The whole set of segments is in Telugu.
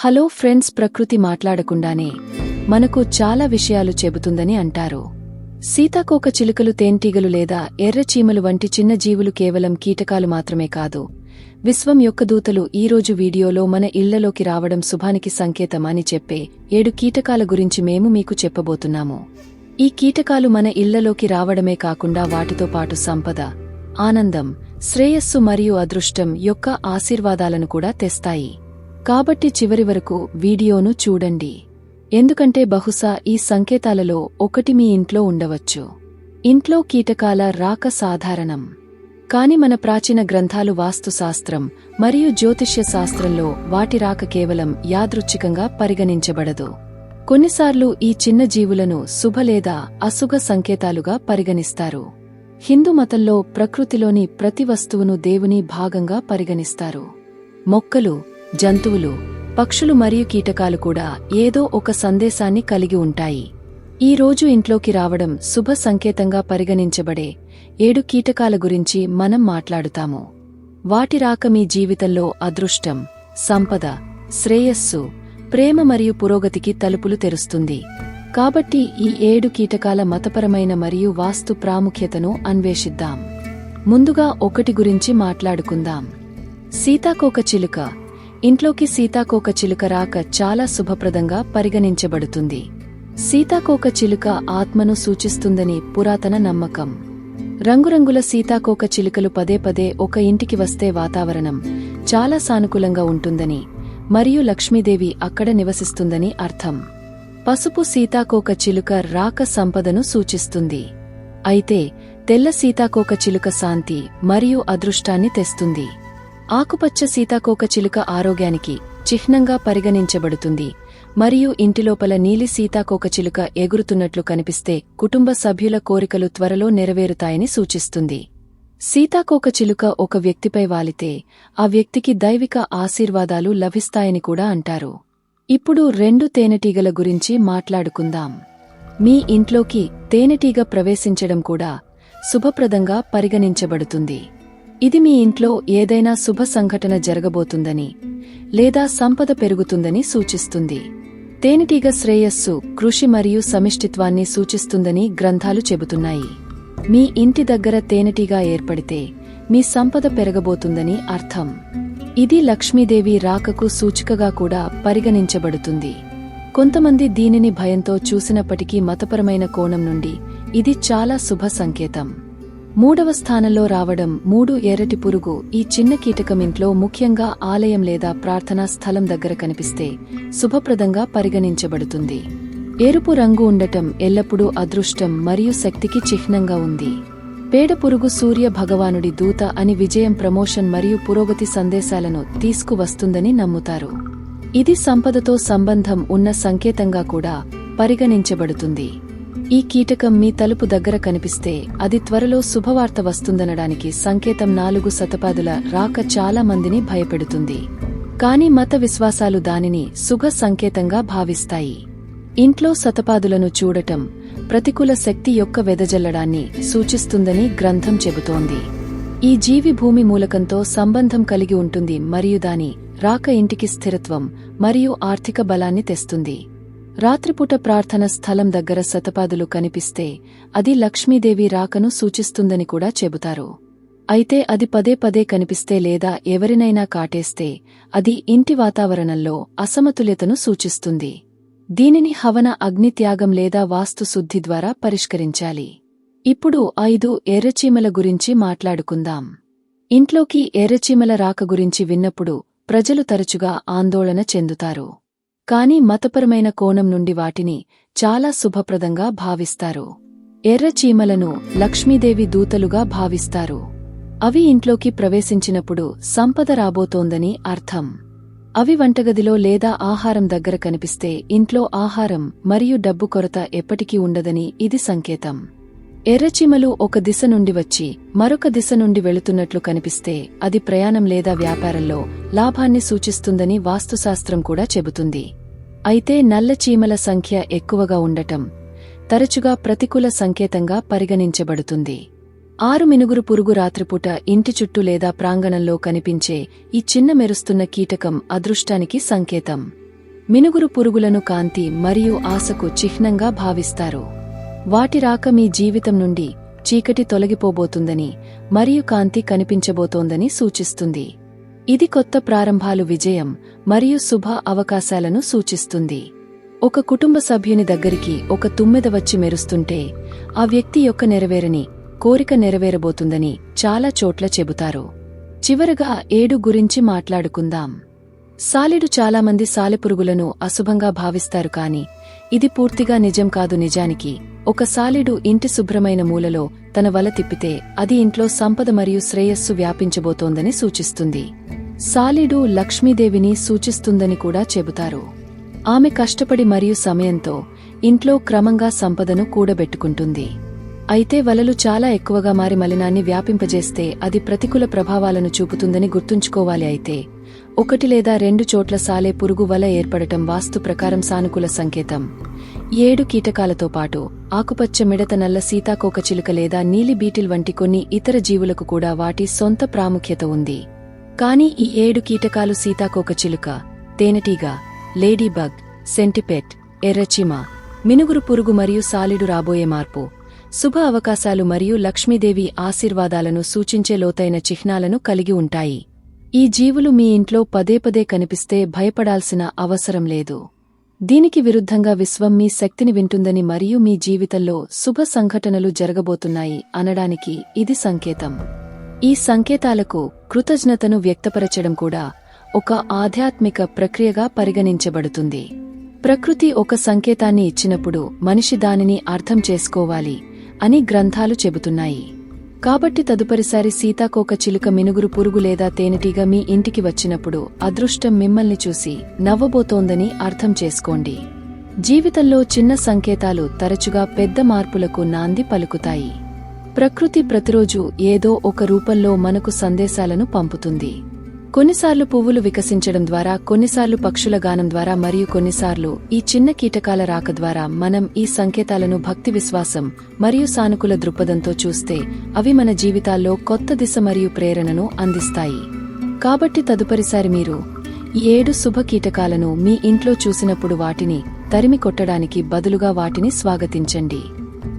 హలో ఫ్రెండ్స్ ప్రకృతి మాట్లాడకుండానే మనకు చాలా విషయాలు చెబుతుందని అంటారు. సీతాకోక చిలుకలు తేనెటీగలు లేదా ఎర్రచీమలు వంటి చిన్న జీవులు కేవలం కీటకాలు మాత్రమే కాదు. విశ్వం యొక్క దూతలు ఈరోజు వీడియోలో మన ఇళ్ళలోకి రావడం శుభానికి సంకేతం అని చెప్పే ఏడు కీటకాల గురించి మేము మీకు చెప్పబోతున్నాము. ఈ కీటకాలు మన ఇళ్ళలోకి రావడమే కాకుండా వాటితో పాటు సంపద ఆనందం శ్రేయస్సు మరియు అదృష్టం యొక్క ఆశీర్వాదాలను కూడా తెస్తాయి. కాబట్టి చివరి వరకు వీడియోను చూడండి. ఎందుకంటే బహుశా ఈ సంకేతాలలో ఒకటి మీ ఇంట్లో ఉండవచ్చు. ఇంట్లో కీటకాల రాక సాధారణం. కాని మన ప్రాచీన గ్రంథాలు వాస్తుశాస్త్రం మరియు జ్యోతిష్య శాస్త్రంలో వాటి రాక కేవలం యాదృచ్ఛికంగా పరిగణించబడదు. కొన్నిసార్లు ఈ చిన్న జీవులను శుభ లేదా అశుభ సంకేతాలుగా పరిగణిస్తారు. హిందూ మతంలో ప్రకృతిలోని ప్రతి వస్తువును దేవుని భాగంగా పరిగణిస్తారు. మొక్కలు జంతువులు పక్షులు మరియు కీటకాలు కూడా ఏదో ఒక సందేశాన్ని కలిగి ఉంటాయి. ఈ రోజు ఇంట్లోకి రావడం శుభ సంకేతంగా పరిగణించబడే ఏడు కీటకాల గురించి మనం మాట్లాడుతాము. వాటి రాక మీ జీవితంలో అదృష్టం సంపద శ్రేయస్సు ప్రేమ మరియు పురోగతికి తలుపులు తెరుస్తుంది. కాబట్టి ఈ ఏడు కీటకాల మతపరమైన మరియు వాస్తు ప్రాముఖ్యతను అన్వేషిద్దాం. ముందుగా ఒకటి గురించి మాట్లాడుకుందాం. సీతాకోక చిలుక ఇంట్లోకి సీతాకోక చిలుక రాక చాలా శుభప్రదంగా పరిగణించబడుతుంది. సీతాకోక చిలుక ఆత్మను సూచిస్తుందని పురాతన నమ్మకం. రంగురంగుల సీతాకోక చిలుకలు పదే పదే ఒక ఇంటికి వస్తే వాతావరణం చాలా సానుకూలంగా ఉంటుందని మరియు లక్ష్మీదేవి అక్కడ నివసిస్తుందని అర్థం. పసుపు సీతాకోక చిలుక రాక సంపదను సూచిస్తుంది. అయితే తెల్ల సీతాకోక చిలుక శాంతి మరియు అదృష్టాన్ని తెస్తుంది. ఆకుపచ్చ సీతాకోక చిలుక ఆరోగ్యానికి చిహ్నంగా పరిగణించబడుతుంది. మరియు ఇంటిలోపల నీలి సీతాకోక చిలుక ఎగురుతున్నట్లు కనిపిస్తే కుటుంబ సభ్యుల కోరికలు త్వరలో నెరవేరుతాయని సూచిస్తుంది. సీతాకోక చిలుక ఒక వ్యక్తిపై వాలితే ఆ వ్యక్తికి దైవిక ఆశీర్వాదాలు లభిస్తాయని కూడా అంటారు. ఇప్పుడు రెండు తేనెటీగల గురించి మాట్లాడుకుందాం. మీ ఇంట్లోకి తేనెటీగ ప్రవేశించడం కూడా శుభప్రదంగా పరిగణించబడుతుంది. ఇది మీ ఇంట్లో ఏదైనా శుభ సంఘటన జరగబోతుందని లేదా సంపద పెరుగుతుందని సూచిస్తుంది. తేనెటీగ శ్రేయస్సు కృషి మరియు సమిష్టిత్వాన్ని సూచిస్తుందని గ్రంథాలు చెబుతున్నాయి. మీ ఇంటి దగ్గర తేనెటీగ ఏర్పడితే మీ సంపద పెరగబోతుందని అర్థం. ఇది లక్ష్మీదేవి రాకకు సూచికగా కూడా పరిగణించబడుతుంది. కొంతమంది దీనిని భయంతో చూసినప్పటికీ మతపరమైన కోణం నుండి ఇది చాలా శుభ సంకేతం. మూడవ స్థానంలో రావడం మూడు ఎర్రటి పురుగు ఈ చిన్న కీటకం ఇంట్లో ముఖ్యంగా ఆలయం లేదా ప్రార్థనా స్థలం దగ్గర కనిపిస్తే శుభప్రదంగా పరిగణించబడుతుంది. ఎరుపు రంగు ఉండటం ఎల్లప్పుడూ అదృష్టం మరియు శక్తికి చిహ్నంగా ఉంది. పేడ పురుగు సూర్య భగవానుడి దూత అని విజయం ప్రమోషన్ మరియు పురోగతి సందేశాలను తీసుకువస్తుందని నమ్ముతారు. ఇది సంపదతో సంబంధం ఉన్న సంకేతంగా కూడా పరిగణించబడుతుంది. ఈ కీటకం మీ తలుపు దగ్గర కనిపిస్తే అది త్వరలో శుభవార్త వస్తుందనడానికి సంకేతం నాలుగు శతపాదుల రాక చాలా మందిని భయపెడుతుంది. కాని మత విశ్వాసాలు దానిని సుగ సంకేతంగా భావిస్తాయి. ఇంట్లో శతపాదులను చూడటం ప్రతికూల శక్తి యొక్క వెదజల్లడాన్ని సూచిస్తుందని గ్రంథం చెబుతోంది. ఈ జీవి భూమి మూలకంతో సంబంధం కలిగి ఉంటుంది మరియు దాని రాక ఇంటికి స్థిరత్వం మరియు ఆర్థిక బలాన్ని తెస్తుంది. రాత్రిపూట ప్రార్థన స్థలం దగ్గర శతపాదులు కనిపిస్తే అది లక్ష్మీదేవి రాకను సూచిస్తుందని కూడా చెబుతారు. అయితే అది పదే పదే కనిపిస్తే లేదా ఎవరినైనా కాటేస్తే అది ఇంటి వాతావరణంలో అసమతుల్యతను సూచిస్తుంది. దీనిని హవన అగ్నిత్యాగం లేదా వాస్తుశుద్ధి ద్వారా పరిష్కరించాలి. ఇప్పుడు ఐదు ఎర్రచీమల గురించి మాట్లాడుకుందాం. ఇంట్లోకి ఎర్రచీమల రాక గురించి విన్నప్పుడు ప్రజలు తరచుగా ఆందోళన చెందుతారు. కాని మతపరమైన కోణం నుండి వాటిని చాలా శుభప్రదంగా భావిస్తారు. ఎర్రచీమలను లక్ష్మీదేవి దూతలుగా భావిస్తారు. అవి ఇంట్లోకి ప్రవేశించినప్పుడు సంపద రాబోతోందని అర్థం. అవి వంటగదిలో లేదా ఆహారం దగ్గర కనిపిస్తే ఇంట్లో ఆహారం మరియు డబ్బు కొరత ఎప్పటికీ ఉండదని ఇది సంకేతం. ఎర్రచీమలు ఒక దిశ నుండి వచ్చి మరొక దిశ నుండి వెళుతున్నట్లు కనిపిస్తే అది ప్రయాణం లేదా వ్యాపారంలో లాభాన్ని సూచిస్తుందని వాస్తుశాస్త్రం కూడా చెబుతుంది. అయితే నల్ల చీమల సంఖ్య ఎక్కువగా ఉండటం తరచుగా ప్రతికూల సంకేతంగా పరిగణించబడుతుంది. ఆరు మినుగురు పురుగు రాత్రిపూట ఇంటి చుట్టూ లేదా ప్రాంగణంలో కనిపించే ఈ చిన్న మెరుస్తున్న కీటకం అదృష్టానికి సంకేతం. మినుగురు పురుగులను కాంతి మరియు ఆశకు చిహ్నంగా భావిస్తారు. వాటి రాక మీ జీవితం నుండి చీకటి తొలగిపోబోతుందని మరియు కాంతి కనిపించబోతోందని సూచిస్తుంది. ఇది కొత్త ప్రారంభాలు విజయం మరియు శుభ అవకాశాలను సూచిస్తుంది. ఒక కుటుంబ సభ్యుని దగ్గరికి ఒక తుమ్మెద వచ్చి మెరుస్తుంటే ఆ వ్యక్తి యొక్క నెరవేరని కోరిక నెరవేరబోతుందని చాలా చోట్ల చెబుతారు. చివరగా ఏడు గురించి మాట్లాడుకుందాం. సాలెడు చాలామంది సాలెపురుగులను అశుభంగా భావిస్తారు కాని ఇది పూర్తిగా నిజం కాదు నిజానికి. ఒక సాలిడు ఇంటి శుభ్రమైన మూలలో తన వల తిప్పితే అది ఇంట్లో సంపద మరియు శ్రేయస్సు వ్యాపించబోతోందని సూచిస్తుంది. సాలిడు లక్ష్మీదేవిని సూచిస్తుందని కూడా చెబుతారు. ఆమె కష్టపడి మరియు సమయంతో ఇంట్లో క్రమంగా సంపదను కూడబెట్టుకుంటుంది. అయితే వలలు చాలా ఎక్కువగా మారి మలినాన్ని వ్యాపింపజేస్తే అది ప్రతికూల ప్రభావాలను చూపుతుందని గుర్తుంచుకోవాలి అయితే ఒకటి లేదా రెండు చోట్ల సాలే పురుగు వల ఏర్పడటం వాస్తు ప్రకారం సానుకూల సంకేతం. ఏడు కీటకాలతో పాటు ఆకుపచ్చ మిడత నల్ల సీతాకోకచిలుక లేదా నీలి బీటిల్ వంటి కొన్ని ఇతర జీవులకు కూడా వాటి సొంత ప్రాముఖ్యత ఉంది. కానీ ఈ ఏడు కీటకాలు సీతాకోకచిలుక తేనెటీగ లేడీబగ్ సెంటిపెట్ ఎర్రచిమ మినుగురు పురుగు మరియు సాలిడు రాబోయే మార్పు శుభ అవకాశాలు మరియు లక్ష్మీదేవి ఆశీర్వాదాలను సూచించే లోతైన చిహ్నాలను కలిగి ఉంటాయి. ఈ జీవులు మీ ఇంట్లో పదే పదే కనిపిస్తే భయపడాల్సిన అవసరం లేదు. దీనికి విరుద్ధంగా విశ్వం మీ శక్తిని వింటుందని మరియు మీ జీవితంలో శుభ సంఘటనలు జరగబోతున్నాయి అనడానికి ఇది సంకేతం. ఈ సంకేతాలకు కృతజ్ఞతను వ్యక్తపరచడం కూడా ఒక ఆధ్యాత్మిక ప్రక్రియగా పరిగణించబడుతుంది. ప్రకృతి ఒక సంకేతాన్ని ఇచ్చినప్పుడు మనిషి దానిని అర్థం చేసుకోవాలి అని గ్రంథాలు చెబుతున్నాయి. కాబట్టి తదుపరిసారి సీతాకోక చిలుక మినుగురు పురుగు లేదా తేనెటీగ మీ ఇంటికి వచ్చినప్పుడు అదృష్టం మిమ్మల్ని చూసి నవ్వబోతోందని అర్థం చేసుకోండి. జీవితంలో చిన్న సంకేతాలు తరచుగా పెద్ద మార్పులకు నాంది పలుకుతాయి. ప్రకృతి ప్రతిరోజు ఏదో ఒక రూపంలో మనకు సందేశాలను పంపుతుంది. కొన్నిసార్లు పువ్వులు వికసించడం ద్వారా కొన్నిసార్లు పక్షుల గానం ద్వారా మరియు కొన్నిసార్లు ఈ చిన్న కీటకాల రాక ద్వారా మనం ఈ సంకేతాలను భక్తి విశ్వాసం మరియు సానుకూల దృక్పథంతో చూస్తే అవి మన జీవితాల్లో కొత్త దిశ మరియు ప్రేరణను అందిస్తాయి. కాబట్టి తదుపరిసారి మీరు ఈ ఏడు శుభ కీటకాలను మీ ఇంట్లో చూసినప్పుడు వాటిని తరిమి కొట్టడానికి బదులుగా వాటిని స్వాగతించండి.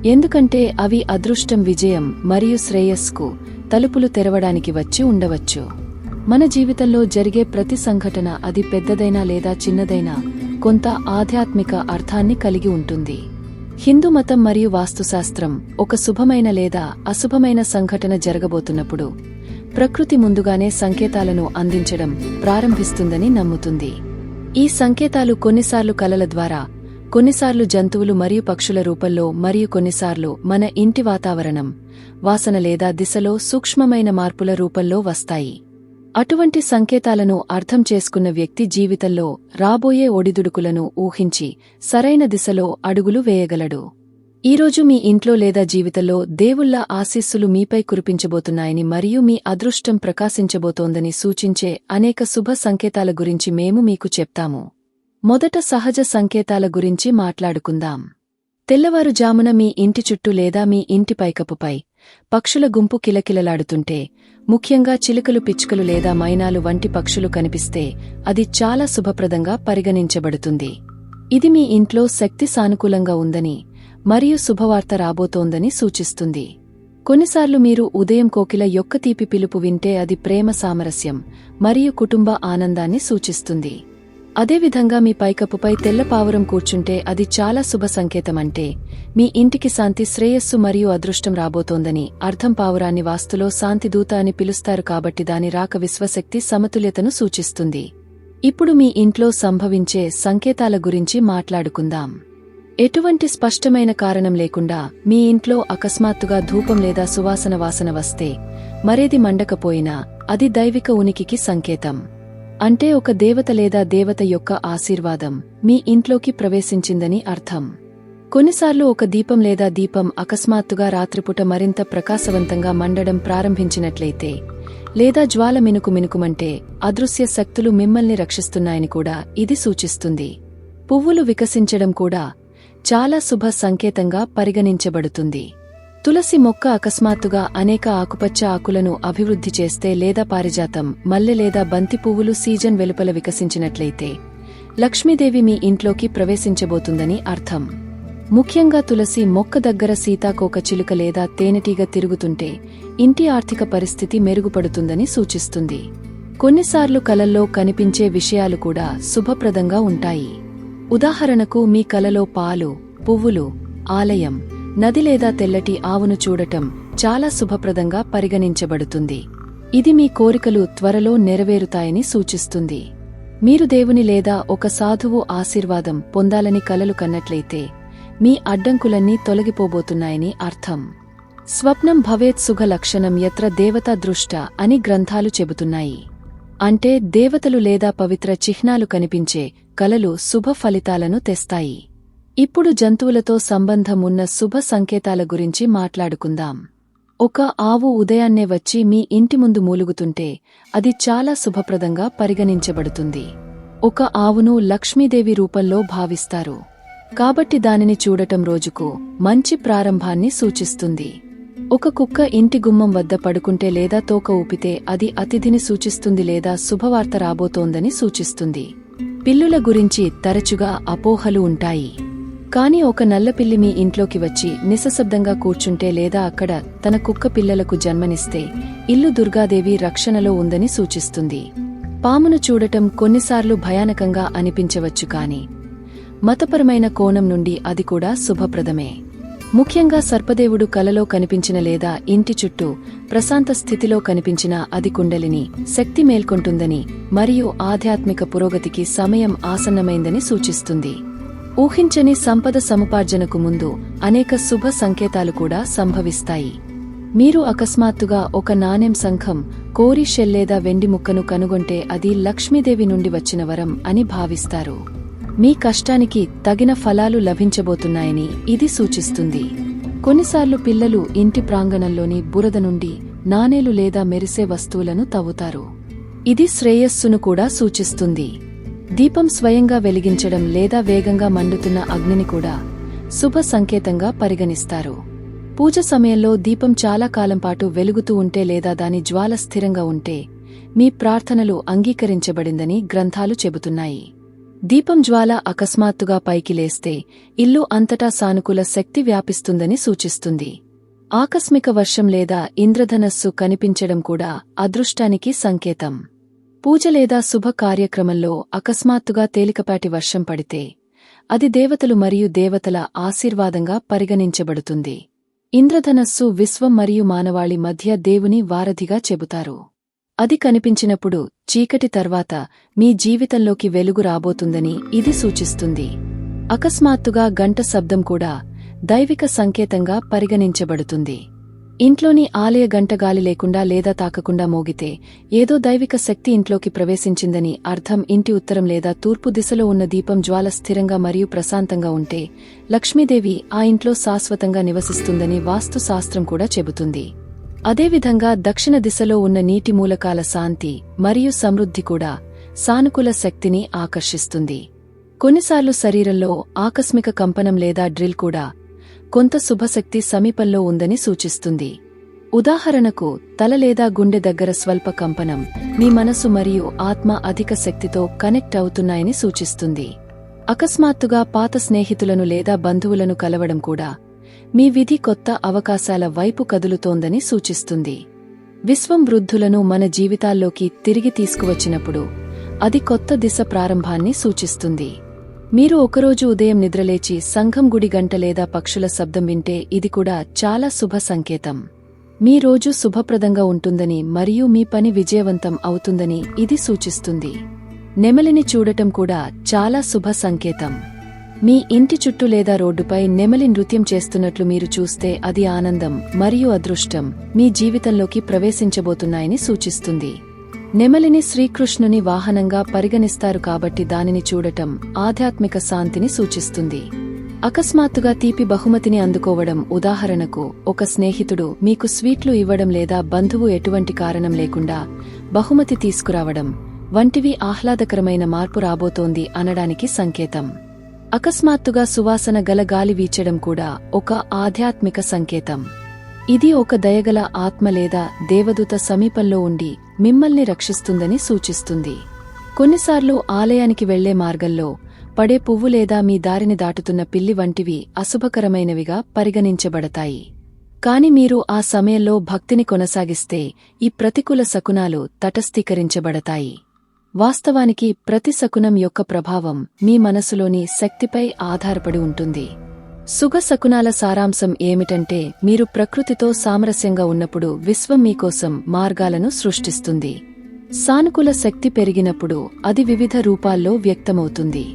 ఎందుకంటే అవి అదృష్టం విజయం మరియు శ్రేయస్కు తలుపులు తెరవడానికి వచ్చి ఉండవచ్చు. మన జీవితంలో జరిగే ప్రతి సంఘటన అది పెద్దదైనా లేదా చిన్నదైనా కొంత ఆధ్యాత్మిక అర్థాన్ని కలిగి ఉంటుంది. హిందూ మతం మరియు వాస్తుశాస్త్రం ఒక శుభమైన లేదా అశుభమైన సంఘటన జరగబోతున్నప్పుడు ప్రకృతి ముందుగానే సంకేతాలను అందించడం ప్రారంభిస్తుందని నమ్ముతుంది. ఈ సంకేతాలు కొన్నిసార్లు కలల ద్వారా కొన్నిసార్లు జంతువులు మరియు పక్షుల రూపంలో మరియు కొన్నిసార్లు మన ఇంటి వాతావరణం వాసన లేదా దిశలో సూక్ష్మమైన మార్పుల రూపంలో వస్తాయి. అటువంటి సంకేతాలను అర్థం చేసుకున్న వ్యక్తి జీవితంలో రాబోయే ఒడిదుడుకులను ఊహించి సరైన దిశలో అడుగులు వేయగలడు. ఈరోజు మీ ఇంట్లో లేదా జీవితంలో దేవుళ్ళ ఆశీస్సులు మీపై కురిపించబోతున్నాయని మరియు మీ అదృష్టం ప్రకాశించబోతోందని సూచించే అనేక శుభ సంకేతాల గురించి మేము మీకు చెప్తాము. మొదట సహజ సంకేతాల గురించి మాట్లాడుకుందాం. తెల్లవారుజామున మీ ఇంటి చుట్టూ లేదా మీ ఇంటి పైకప్పుపై పక్షుల గుంపు కిలకిలలాడుతుంటే ముఖ్యంగా చిలుకలు పిచ్చుకలు లేదా మైనాలు వంటి పక్షులు కనిపిస్తే అది చాలా శుభప్రదంగా పరిగణించబడుతుంది. ఇది మీ ఇంట్లో శక్తి సానుకూలంగా ఉందని మరియు శుభవార్త రాబోతోందని సూచిస్తుంది. కొన్నిసార్లు మీరు ఉదయం కోకిల యొక్క తీపి పిలుపు వింటే అది ప్రేమ సామరస్యం మరియు కుటుంబ ఆనందాన్ని సూచిస్తుంది. అదేవిధంగా మీ పైకప్పుపై తెల్ల పావురం కూర్చుంటే అది చాలా శుభ సంకేతమంటే. మీ ఇంటికి శాంతి శ్రేయస్సు మరియు అదృష్టం రాబోతోందని అర్థం పావురాన్ని వాస్తులో శాంతిదూత అని పిలుస్తారు కాబట్టి దాని రాక విశ్వశక్తి సమతుల్యతను సూచిస్తుంది. ఇప్పుడు మీ ఇంట్లో సంభవించే సంకేతాల గురించి మాట్లాడుకుందాం. ఎటువంటి స్పష్టమైన కారణం లేకుండా మీ ఇంట్లో అకస్మాత్తుగా ధూపం లేదా సువాసన వాసన వస్తే మరేది మండకపోయినా అది దైవిక ఉనికికి సంకేతం. అంటే ఒక దేవత లేదా దేవత యొక్క ఆశీర్వాదం మీ ఇంట్లోకి ప్రవేశించిందని అర్థం. కొన్నిసార్లు ఒక దీపం లేదా దీపం అకస్మాత్తుగా రాత్రిపూట మరింత ప్రకాశవంతంగా మండడం ప్రారంభించినట్లయితే లేదా జ్వాల మినుకు మినుకుమంటే అదృశ్య శక్తులు మిమ్మల్ని రక్షిస్తున్నాయని కూడా ఇది సూచిస్తుంది. పువ్వులు వికసించడం కూడా చాలా శుభ సంకేతంగా పరిగణించబడుతుంది. తులసి మొక్క అకస్మాత్తుగా అనేక ఆకుపచ్చ ఆకులను అభివృద్ధి చేస్తే లేదా పారిజాతం మల్లె లేదా బంతి పువ్వులు సీజన్ వెలుపల వికసించినట్లయితే లక్ష్మీదేవి మీ ఇంట్లోకి ప్రవేశించబోతుందని అర్థం. ముఖ్యంగా తులసి మొక్క దగ్గర సీతాకోక చిలుక లేదా తేనెటీగ తిరుగుతుంటే ఇంటి ఆర్థిక పరిస్థితి మెరుగుపడుతుందని సూచిస్తుంది. కొన్నిసార్లు కలల్లో కనిపించే విషయాలు కూడా శుభప్రదంగా ఉంటాయి. ఉదాహరణకు మీ కలలో పాలు పువ్వులు ఆలయం నది లేదా తెల్లటి ఆవును చూడటం చాలా శుభప్రదంగా పరిగణించబడుతుంది. ఇది మీ కోరికలు త్వరలో నెరవేరుతాయని సూచిస్తుంది. మీరు దేవుని లేదా ఒక సాధువు ఆశీర్వాదం పొందాలని కలలు కన్నట్లయితే మీ అడ్డంకులన్నీ తొలగిపోబోతున్నాయని అర్థం. స్వప్నం భవేత్ సుఖ లక్షణం ఎత్ర దేవతా దృష్ట అని గ్రంథాలు చెబుతున్నాయి. అంటే దేవతలు లేదా పవిత్ర చిహ్నాలు కనిపించే కలలు శుభ ఫలితాలను తెస్తాయి. ఇప్పుడు జంతువులతో సంబంధం ఉన్న శుభ సంకేతాల గురించి మాట్లాడుకుందాం. ఒక ఆవు ఉదయాన్నే వచ్చి మీ ఇంటి ముందు మూలుగుతుంటే అది చాలా శుభప్రదంగా పరిగణించబడుతుంది. ఒక ఆవును లక్ష్మీదేవి రూపంలో భావిస్తారు. కాబట్టి దానిని చూడటం రోజుకు మంచి ప్రారంభాన్ని సూచిస్తుంది. ఒక కుక్క ఇంటి గుమ్మం వద్ద పడుకుంటే లేదా తోక ఊపితే అది అతిథిని సూచిస్తుంది లేదా శుభవార్త రాబోతోందని సూచిస్తుంది. పిల్లుల గురించి తరచుగా అపోహలు ఉంటాయి. కాని ఒక నల్లపిల్లి మీ ఇంట్లోకి వచ్చి నిశ్శబ్దంగా కూర్చుంటే లేదా అక్కడ తన కుక్క పిల్లలకు జన్మనిస్తే ఇల్లు దుర్గాదేవి రక్షణలో ఉందని సూచిస్తుంది. పామును చూడటం కొన్నిసార్లు భయానకంగా అనిపించవచ్చు కాని మతపరమైన కోణం నుండి అది కూడా శుభప్రదమే. ముఖ్యంగా సర్పదేవుడు కలలో కనిపించిన లేదా ఇంటి చుట్టూ ప్రశాంత స్థితిలో కనిపించిన అది కుండలిని శక్తి మేల్కొంటుందని మరియు ఆధ్యాత్మిక పురోగతికి సమయం ఆసన్నమైందని సూచిస్తుంది. ఊహించని సంపద సముపార్జనకు ముందు అనేక శుభ సంకేతాలు కూడా సంభవిస్తాయి. మీరు అకస్మాత్తుగా ఒక నాణెం సంఘం కోరి షెల్లేదా వెండి ముక్కను కనుగొంటే అది లక్ష్మీదేవి నుండి వచ్చిన వరం అని భావిస్తారు. మీ కష్టానికి తగిన ఫలాలు లభించబోతున్నాయని ఇది సూచిస్తుంది. కొన్నిసార్లు పిల్లలు ఇంటి ప్రాంగణంలోని బురద నుండి నాణేలు లేదా మెరిసే వస్తువులను తవ్వుతారు. ఇది శ్రేయస్సును కూడా సూచిస్తుంది. దీపం స్వయంగా వెలిగించడం లేదా వేగంగా మండుతున్న అగ్నిని కూడా శుభ సంకేతంగా పరిగణిస్తారు. పూజ సమయంలో దీపం చాలా కాలం పాటు వెలుగుతూ ఉంటే లేదా దాని జ్వాల స్థిరంగా ఉంటే మీ ప్రార్థనలు అంగీకరించబడిందని గ్రంథాలు చెబుతున్నాయి. దీపం జ్వాల అకస్మాత్తుగా పైకి లేస్తే ఇల్లు అంతటా సానుకూల శక్తి వ్యాపిస్తుందని సూచిస్తుంది. ఆకస్మిక వర్షం లేదా ఇంద్రధనస్సు కనిపించడం కూడా అదృష్టానికి సంకేతం. పూజ లేదా శుభ కార్యక్రమంలో అకస్మాత్తుగా తేలికపాటి వర్షం పడితే అది దేవతలు మరియు దేవతల ఆశీర్వాదంగా పరిగణించబడుతుంది. ఇంద్రధనస్సు విశ్వం మరియు మానవాళి మధ్య దేవుని వారధిగా చెబుతారు. అది కనిపించినప్పుడు చీకటి తర్వాత మీ జీవితంలోకి వెలుగు రాబోతుందని ఇది సూచిస్తుంది. అకస్మాత్తుగా గంట శబ్దం కూడా దైవిక సంకేతంగా పరిగణించబడుతుంది. ఇంట్లోని ఆలయ గంట గాలి లేకుండా లేదా తాకకుండా మోగితే ఏదో దైవిక శక్తి ఇంట్లోకి ప్రవేశించిందని అర్థం ఇంటి ఉత్తరం లేదా తూర్పు దిశలో ఉన్న దీపం జ్వాల స్థిరంగా మరియు ప్రశాంతంగా ఉంటే లక్ష్మీదేవి ఆ ఇంట్లో శాశ్వతంగా నివసిస్తుందని వాస్తుశాస్త్రం కూడా చెబుతుంది. అదేవిధంగా దక్షిణ దిశలో ఉన్న నీటి మూలకాల శాంతి మరియు సమృద్ధి కూడా సానుకూల శక్తిని ఆకర్షిస్తుంది. కొన్నిసార్లు శరీరంలో ఆకస్మిక కంపనం లేదా డ్రిల్ కూడా కొంత శుభశక్తి సమీపంలో ఉందని సూచిస్తుంది. ఉదాహరణకు తల లేదా గుండె దగ్గర స్వల్ప కంపనం మీ మనసు మరియు ఆత్మ అధిక శక్తితో కనెక్ట్ అవుతున్నాయని సూచిస్తుంది. అకస్మాత్తుగా పాత స్నేహితులను లేదా బంధువులను కలవడం కూడా మీ విధి కొత్త అవకాశాల వైపు కదులుతోందని సూచిస్తుంది. విశ్వం వృద్ధులను మన జీవితాల్లోకి తిరిగి తీసుకువచ్చినప్పుడు అది కొత్త దిశ ప్రారంభాన్ని సూచిస్తుంది. మీరు ఒకరోజు ఉదయం నిద్రలేచి సంఘం గుడి గంట లేదా పక్షుల శబ్దం వింటే ఇది కూడా చాలా శుభ సంకేతం. మీ రోజు శుభప్రదంగా ఉంటుందని మరియు మీ పని విజయవంతం అవుతుందని ఇది సూచిస్తుంది. నెమలిని చూడటం కూడా చాలా శుభ సంకేతం. మీ ఇంటి చుట్టూ లేదా రోడ్డుపై నెమలి నృత్యం చేస్తున్నట్లు మీరు చూస్తే అది ఆనందం మరియు అదృష్టం మీ జీవితంలోకి ప్రవేశించబోతున్నాయని సూచిస్తుంది. నెమలిని శ్రీకృష్ణుని వాహనంగా పరిగణిస్తారు కాబట్టి దానిని చూడటం ఆధ్యాత్మిక శాంతిని సూచిస్తుంది. అకస్మాత్తుగా తీపి బహుమతిని అందుకోవడం ఉదాహరణకు ఒక స్నేహితుడు మీకు స్వీట్లు ఇవ్వడం లేదా బంధువు ఎటువంటి కారణం లేకుండా బహుమతి తీసుకురావడం వంటివి ఆహ్లాదకరమైన మార్పు రాబోతోంది అనడానికి సంకేతం. అకస్మాత్తుగా సువాసన గల గాలి వీచడం కూడా ఒక ఆధ్యాత్మిక సంకేతం. ఇది ఒక దయగల ఆత్మ లేదా దేవదూత సమీపంలో ఉండి మిమ్మల్ని రక్షిస్తుందని సూచిస్తుంది. కొన్నిసార్లు ఆలయానికి వెళ్ళే మార్గంలో పడే పువ్వు లేదా మీ దారిని దాటుతున్న పిల్లి వంటివి అశుభకరమైనవిగా పరిగణించబడతాయి. కాని మీరు ఆ సమయంలో భక్తిని కొనసాగిస్తే ఈ ప్రతికూల శకునాలు తటస్థీకరించబడతాయి. వాస్తవానికి ప్రతి శకునం యొక్క ప్రభావం మీ మనసులోని శక్తిపై ఆధారపడి ఉంటుంది. సుగ శకునాల సారాంశం ఏమిటంటే మీరు ప్రకృతితో సామరస్యంగా ఉన్నప్పుడు విశ్వం మీకోసం మార్గాలను సృష్టిస్తుంది. సానుకూల శక్తి పెరిగినప్పుడు అది వివిధ రూపాల్లో వ్యక్తమవుతుంది.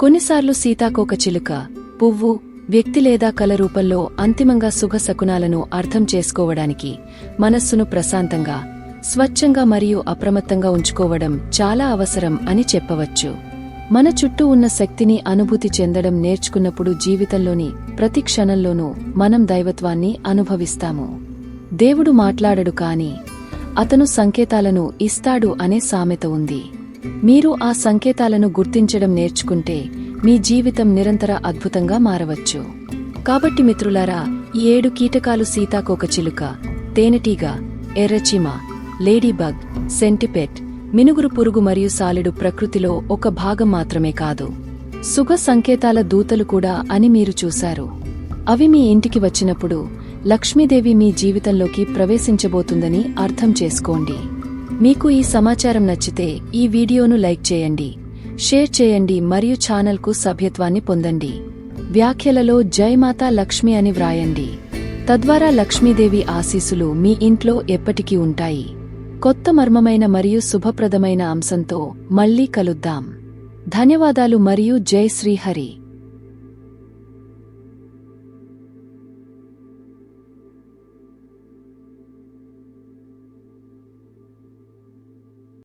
కొన్నిసార్లు సీతాకోక చిలుక పువ్వు వ్యక్తి లేదా కల రూపంలో అంతిమంగా సుఖ శకునాలను అర్థం చేసుకోవడానికి మనస్సును ప్రశాంతంగా స్వచ్ఛంగా మరియు అప్రమత్తంగా ఉంచుకోవడం చాలా అవసరం అని చెప్పవచ్చు. మన చుట్టూ ఉన్న శక్తిని అనుభూతి చెందడం నేర్చుకున్నప్పుడు జీవితంలోని ప్రతి క్షణంలోనూ మనం దైవత్వాన్ని అనుభవిస్తాము. దేవుడు మాట్లాడడు కాని అతను సంకేతాలను ఇస్తాడు అనే సామెత ఉంది. మీరు ఆ సంకేతాలను గుర్తించడం నేర్చుకుంటే మీ జీవితం నిరంతర అద్భుతంగా మారవచ్చు. కాబట్టి మిత్రులారా ఈ ఏడు కీటకాలు సీతాకోకచిలుక తేనెటీగ ఎర్రచీమ లేడీబగ్ సెంటిపెట్ మినుగురు పురుగు మరియు సాలెడు ప్రకృతిలో ఒక భాగం మాత్రమే కాదు. సుగ సంకేతాల దూతలు కూడా అని మీరు చూశారు. అవి మీ ఇంటికి వచ్చినప్పుడు లక్ష్మీదేవి మీ జీవితంలోకి ప్రవేశించబోతుందని అర్థం చేసుకోండి. మీకు ఈ సమాచారం నచ్చితే ఈ వీడియోను లైక్ చేయండి. షేర్ చేయండి మరియు ఛానల్కు సభ్యత్వాన్ని పొందండి. వ్యాఖ్యలలో జయమాతా లక్ష్మి అని వ్రాయండి. తద్వారా లక్ష్మీదేవి ఆశీసులు మీ ఇంట్లో ఎప్పటికీ ఉంటాయి. కొత్త మర్మమైన మరియు శుభప్రదమైన అంశంతో మళ్ళీ కలుద్దాం. ధన్యవాదాలు మరియు జై శ్రీహరి.